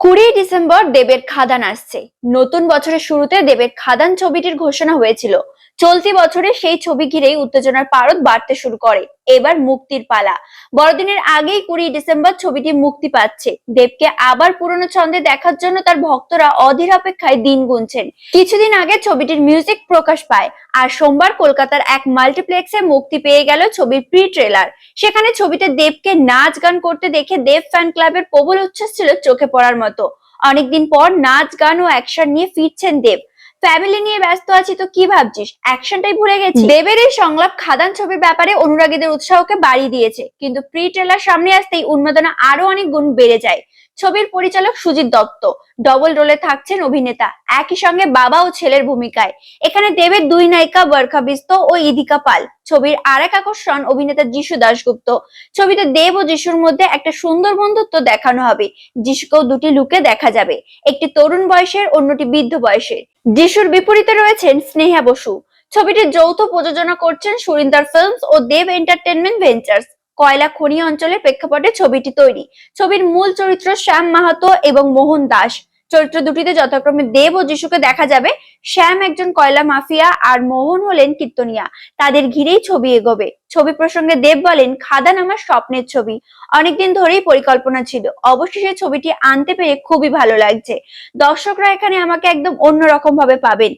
কুড়ি ডিসেম্বর দেবের খাদান আসছে। নতুন বছরের শুরুতে দেবের খাদান ছবিটির ঘোষণা হয়েছিল। চলতি বছরে সেই ছবি ঘিরেই উত্তেজনার পারদ বাড়তে শুরু করে। এবার মুক্তির পালা। বড়দিনের আগেই কুড়ি ডিসেম্বর ছবিটি মুক্তি পাচ্ছে। দেবকে আবার পুরনো ছন্দে দেখার জন্য তার ভক্তরা অধীর অপেক্ষায় দিন গুনছেন। কিছুদিন আগে ছবিটির মিউজিক প্রকাশ পায়। আর সোমবার কলকাতার এক মাল্টিপ্লেক্সে মুক্তি পেয়ে গেল ছবির প্রি ট্রেলার সেখানে ছবিতে দেবকে নাচ গান করতে দেখে দেব ফ্যান ক্লাবের প্রবল উচ্ছ্বাস ছিল চোখে পড়ার মতো। অনেকদিন পর নাচ, গান ও অ্যাকশন নিয়ে ফিরছেন দেব। ফ্যামিলি নিয়ে ব্যস্ত আছি, তো কি ভাবছিস? অ্যাকশনটাই ভুলে গেছি। দেবের এই সংলাপ খাদান ছবির ব্যাপারে অনুরাগীদের উৎসাহকে বাড়িয়ে দিয়েছে। কিন্তু প্রি ট্রেলার সামনে আসতেই উন্মাদনা আরও অনেক গুণ বেড়ে যায়। ছবির পরিচালক সুজিত দত্ত। ডবল রোলে থাকছেন অভিনেতা। একই সঙ্গে বাবা ও ছেলের ভূমিকায়। এখানে দেবের দুই নায়িকা বরখা বিস্ত ও ইদিকা পাল। ছবির আর এক আকর্ষণ অভিনেতা যিশু দাশগুপ্ত। ছবিতে দেব ও যিশুর মধ্যে একটা সুন্দর বন্ধুত্ব দেখানো হবে। যিশুকেও দুটি লুকে দেখা যাবে। একটি তরুণ বয়সের, অন্যটি বৃদ্ধ বয়সের। যিশুর বিপরীতে রয়েছেন স্নেহা বসু। ছবিটির যৌথ প্রযোজনা করছেন সুরিন্দর ফিল্মস ও দেব এন্টারটেনমেন্ট ভেঞ্চার্স কয়লা খনি অঞ্চলের প্রেক্ষাপটে ছবিটি তৈরি। ছবির মূল চরিত্র শ্যাম মাহাতো এবং মোহন দাস। চরিত্র দুটিতে যথাক্রমে দেব ও যিশুকে দেখা যাবে, শ্যাম একজন কয়লা মাফিয়া আর মোহন হলেন কীর্তনিয়া। তাদের ঘিরেই ছবি এগোবে। ছবি প্রসঙ্গে দেব বলেন, খাদান আমার স্বপ্নের ছবি। অনেকদিন ধরেই পরিকল্পনা ছিল। অবশেষে ছবিটি আনতে পেরে খুবই ভালো লাগছে। দর্শকরা এখানে আমাকে একদম অন্যরকম ভাবে পাবেন।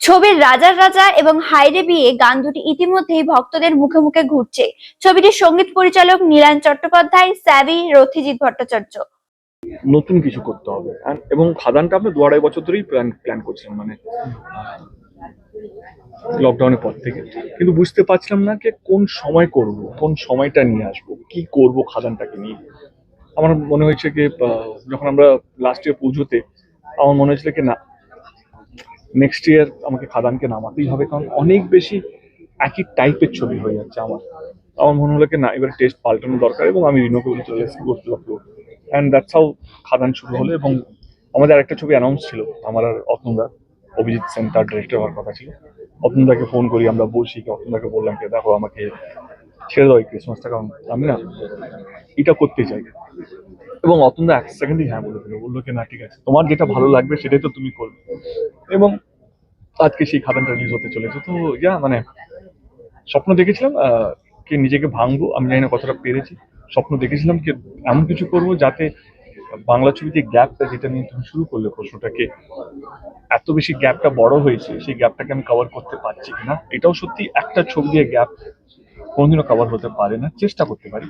ছবির রাজার রাজা এবং হাইরে বিয়ে গান দুটি ইতিমধ্যেই ভক্তদের মুখে মুখে ঘুরছে। ছবিটির সংগীত পরিচালক নীলান চট্টোপাধ্যায়, স্যাভি, রথিজিৎ ভট্টাচার্য। নতুন কিছু করতে হবে। এবং খাদানটা আমরা দু আড়াই বছর ধরেই প্ল্যান প্ল্যান করছিলাম মানে লকডাউনের পর থেকে। কিন্তু বুঝতে পারছিলাম না যে কোন সময় করব, কোন সময়টা নিয়ে আসব, কি করব খাদানটাকে নিয়ে। আমার মনে হয়েছে যে যখন আমরা লাস্ট ইয়ার পুজোতে, আমার মনে হয়েছিল কি না নেক্সট ইয়ার আমাকে খাদানকে নামাতেই হবে, কারণ অনেক বেশি একই টাইপের ছবি হয়ে যাচ্ছে আমার। আমার মনে হলো কি না, এবার টেস্ট পাল্টানো দরকার এবং আমি রিনোকে বলে চলে এসেছি করতে অ্যান্ড দ্যাটস হাউ খাদান শুরু হলো এবং আমাদের আরেকটা ছবি অ্যানাউন্স ছিল, আমার আর অতনুদা, অভিজিৎ সেন তার ডিরেক্টর হওয়ার কথা ছিল। অতনুদাকে ফোন করি, আমরা বসি কি, অতনুদাকে বললাম কি, দেখো, আমাকে ছেড়ে দাও এই ক্রিসমাসটা কারণ আমি না এটা করতে চাই। এবং অতনুদা এক সেকেন্ডই হ্যাঁ বলে দিল, বলল কি না, ঠিক আছে। তোমার যেটা ভালো লাগবে সেটাই তো তুমি করবে। এবং আজকে সেই খাদানটা রিলিজ হতে চলেছে। তো ইয়া মানে স্বপ্ন দেখেছিলাম কি নিজেকে ভাঙবো, আমি জানি না কতটা পেরেছি। স্বপ্ন দেখেছিলাম কি এমন কিছু করব যাতে বাংলা ছবিতে গ্যাপটা যেটা নিয়ে তুমি শুরু করলে প্রশ্নটাকে, এত বেশি গ্যাপটা বড় হয়েছে, সেই গ্যাপটাকে আমি কভার করতে পারছি কিনা, এটাও সত্যি একটা ছবি দিয়ে গ্যাপ কোনোদিনও কভার হতে পারে না, চেষ্টা করতে পারি।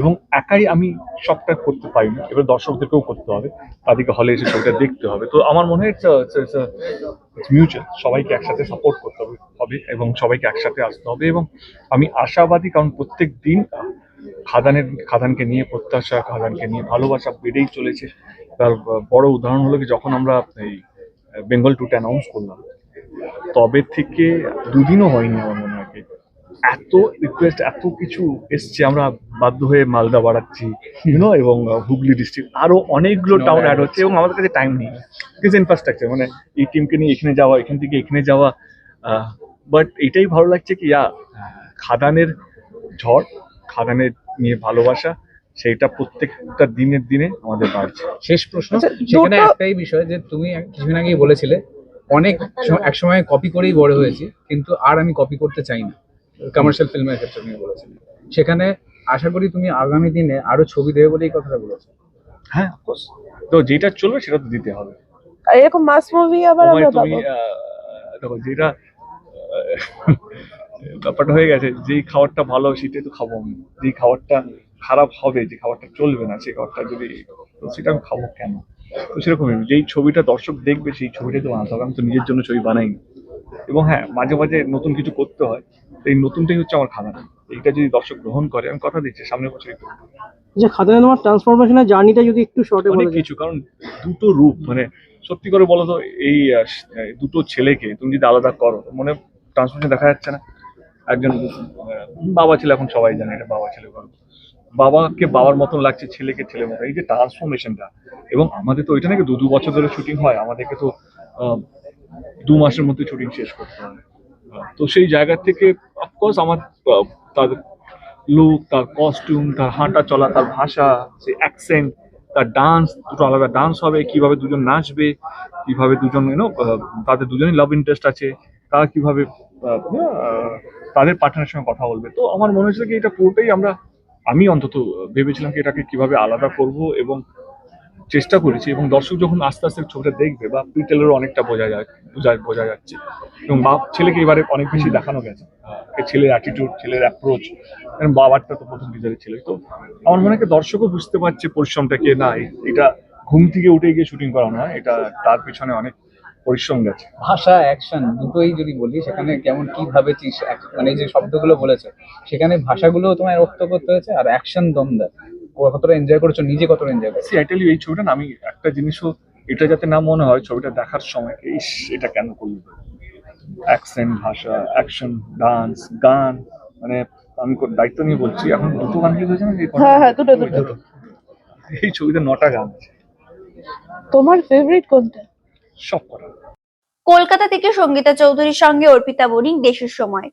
এবং একাই আমি সবটা করতে পারি না এবার দর্শকদেরকেও করতে হবে, তাদেরকে হলে এসে ছবিটা দেখতে হবে। তো আমার মনে হয় মিউচুয়াল সবাইকে একসাথে সাপোর্ট করতে হবে হবে এবং সবাইকে একসাথে আসতে হবে এবং আমি আশাবাদী, কারণ প্রত্যেক দিন খাদানের, খাদানকে নিয়ে, প্রত্যাশা খাদানকে নিয়ে ভালোবাসা বেড়েই চলেছে। তার বড় উদাহরণ হলো কি, যখন আমরা এই বেঙ্গল টুটা অ্যানাউন্স করলাম, তবে থেকে দুদিনও হয়নি আমার। এত রিকোয়েস্ট এত কিছু এসছে আমরা বাধ্য হয়ে মালদা বাড়াচ্ছি ইউনো এবং হুগলি ডিস্ট্রিক্ট আরও অনেকগুলো টাউন অ্যাড হচ্ছে এবং আমাদের কাছে টাইম নেই। কিছু ইনফ্রাস্ট্রাকচার মানে এই টিমকে নিয়ে এখানে যাওয়া এখান থেকে এখানে যাওয়া বাট এটাই ভালো লাগছে কি ইয়া খাদানের ঝড় খাদানের নিয়ে ভালোবাসা সেইটা প্রত্যেকটা দিনের দিনে আমাদের বাড়ছে। শেষ প্রশ্ন আচ্ছা, সেখানে একটাই বিষয় যে তুমি কিছুদিন আগেই বলেছিলে অনেক একসময় কপি করেই বড় হয়েছি কিন্তু আর আমি কপি করতে চাই না। কমার্শিয়াল ফিল্মের ক্ষেত্রে তুমি বলেছিলে সেখানে আশা করি তুমি আগামী দিনে আরও ছবি দেবে বলেই কথাটা বলেছ। হ্যাঁ অফকোর্স তো যেটা চলবে সেটা তো দিতে হবে। আর এরকম মাস মুভি আবার আমরা পাবো। দেখো যেটা ব্যাপারটা হয়ে গেছে যেই খাবারটা ভালো সেটাই তো খাব আমি। যেই খাবারটা খারাপ হবে যে খাবারটা চলবে না সেই খাবারটা যদি তো সেটা আমি খাব কেন? তো সেরকমই যেই ছবিটা দর্শক দেখবে সেই ছবিটাই তো বানাতে হবে। আমি তো নিজের জন্য ছবি বানাই এবং হ্যাঁ মাঝে মাঝে নতুন কিছু করতে হয় এই নতুনটাই হচ্ছে আমার খানা এইটা যদি দর্শক গ্রহণ করে আমি কথা দিচ্ছি সামনের বছরই করব। যে খাদানে তোমার ট্রান্সফরমেশনের জার্নিটা যদি একটু শর্টে বলে কিছু কারণ দুটো রূপ মানে সত্যি করে বলো তো এই দুটো ছেলেকে তুমি যদি আলাদা করো মনে ট্রান্সফরমেশন দেখা যাচ্ছে না। একজন বাবা ছেলে এখন সবাই জানে এটা বাবা ছেলে গল্প বাবাকে বাবার মতন লাগছে ছেলেকে ছেলে মতো এই যে ট্রান্সফরমেশনটা এবং আমাদের তো ওইটা নাকি দু দু বছর ধরে শুটিং হয় আমাদেরকে তো দু মাসের মধ্যে শুটিং শেষ করতে আহ, তো সেই জায়গা থেকে অফকোর্স আমার তার লুক তার কস্টিউম তার হাঁটা চলা তার ভাষা সেই অ্যাকসেন্ট তার ডান্স দুটো আলাদা ডান্স হবে কীভাবে দুজন নাচবে কীভাবে দুজন ইউনো তাদের দুজনেই লাভ ইন্টারেস্ট আছে তারা কীভাবে তাদের পার্টনারের সঙ্গে কথা বলবে। তো আমার মনে হচ্ছে কি এটা পুরোটাই আমরা আমি অন্তত ভেবেছিলাম কি এটাকে কীভাবে আলাদা করব এবং চেষ্টা করেছি এবং দর্শক যখন আস্তে আস্তে ছবিটা দেখবে বা প্রিটেলেরও অনেকটা বোঝা যায়, বোঝা বোঝা যাচ্ছে। এবং বাপ ছেলেকে এবারে অনেক বেশি দেখানো গেছে। ছেলের অ্যাটিটিউড ছেলের অ্যাপ্রোচ কারণ বাবারটা তো প্রথম টিজারে ছিল। তো আমার মনে হয় দর্শকও বুঝতে পারছে পরিশ্রমটাকে না এ- এটা ঘুম থেকে উঠে গিয়ে শুটিং করানো হয়, এটা তার পিছনে অনেক পরিশ্রম গেছে। ভাষা অ্যাকশন দুটোই যদি বলি, সেখানে কেমন কি এক- মানে যে শব্দগুলো বলেছে, সেখানে ভাষাগুলো তোমায় রক্ত করতে হয়েছে, আর অ্যাকশন দমদার কতটা এনজয় করেছ নিজে কতটা এনজয় করেছ? সি আই টেল ইউ এই ছবিটা না আমি একটা জিনিসও এটা যাতে না মনে হয় ছবিটা দেখার সময় ইস এটা কেন করল? অ্যাকসেন্ট ভাষা অ্যাকশন ডান্স গান মানে আমি কো- দায়িত্ব নিয়ে বলছি এখন দুটো গান রিলিজ হয়েছে না হ্যাঁ, হ্যাঁ, দুটো, দুটো। এই ছবিতে নটা গান আছে। তোমার ফেভারিট কোনটা? সব করা কলকাতা থেকে সঙ্গীতা চৌধুরীর সঙ্গে অর্পিতা বণিক দেশের সময়।